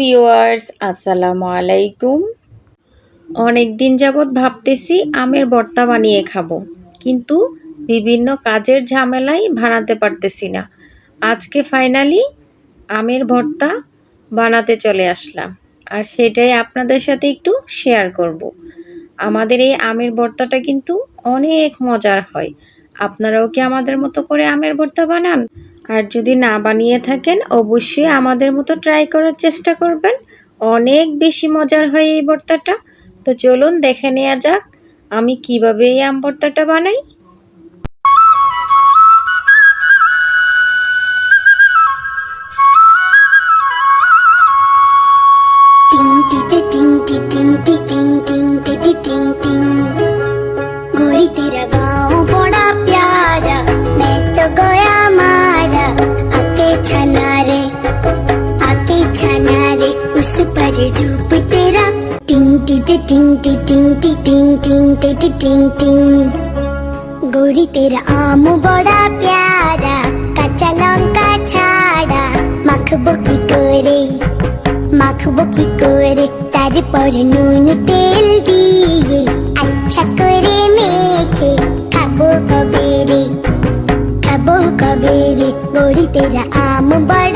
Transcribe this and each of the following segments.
Viewers, আসসালামু আলাইকুম। অনেক দিন যাবৎ ভাবতেছি আমের ভর্তা বানিয়ে খাব, কিন্তু বিভিন্ন কাজের ঝামেলায় বানাতে পারতেছি না। আজকে ফাইনালি আমের ভর্তা বানাতে চলে আসলাম, আর সেটাই আপনাদের সাথে একটু শেয়ার করব। আমাদের এই আমের ভর্তাটা কিন্তু অনেক মজার হয়। আপনারাও কি আমাদের মতো করে আমের ভর্তা বানান? আর যদি না বানিয়ে থাকেন, অবশ্যই আমাদের মতো ট্রাই করার চেষ্টা করবেন। অনেক বেশি মজার হয় এই ভর্তাটা। তো চলুন দেখে নেওয়া যাক, আমি কীভাবে এই আম ভর্তাটা বানাই। उस पर झूप तेरा टिंग टिटी टिंग टी टिंग टी टिंग टिंग टिटी टिंग टिंग गोरी तेरा आम बड़ा प्यारा কাঁচা লঙ্কা ছাড়া মাখবো কি করে মাখবো কি করে তারপর নুন তেল দিয়ে আচ্ছা করে মেখে খাবো কবে রে খাবো কবে রে গড়ি তেরা আম বড়া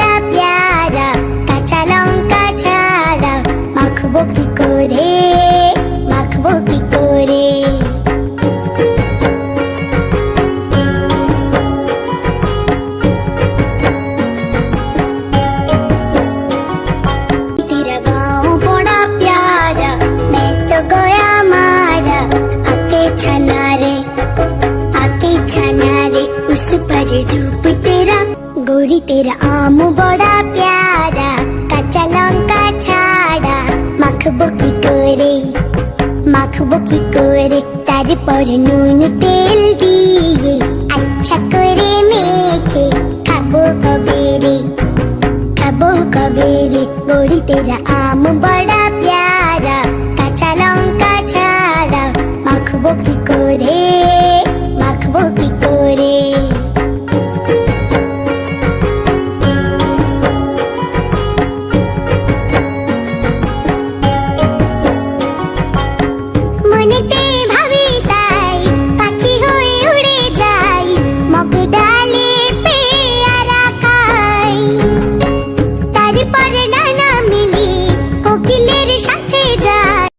गोरी तेरा आम बड़ा प्यारा। আর পর নুন তেল দিয়ে আচ্ছা করে মেখে খাব কবে রে খাব কবে রে বড়ি তেরা আম বড়া প্যারা কাঁচা লঙ্কা ছাড়া মাখবো কি করে মাখবো কি করে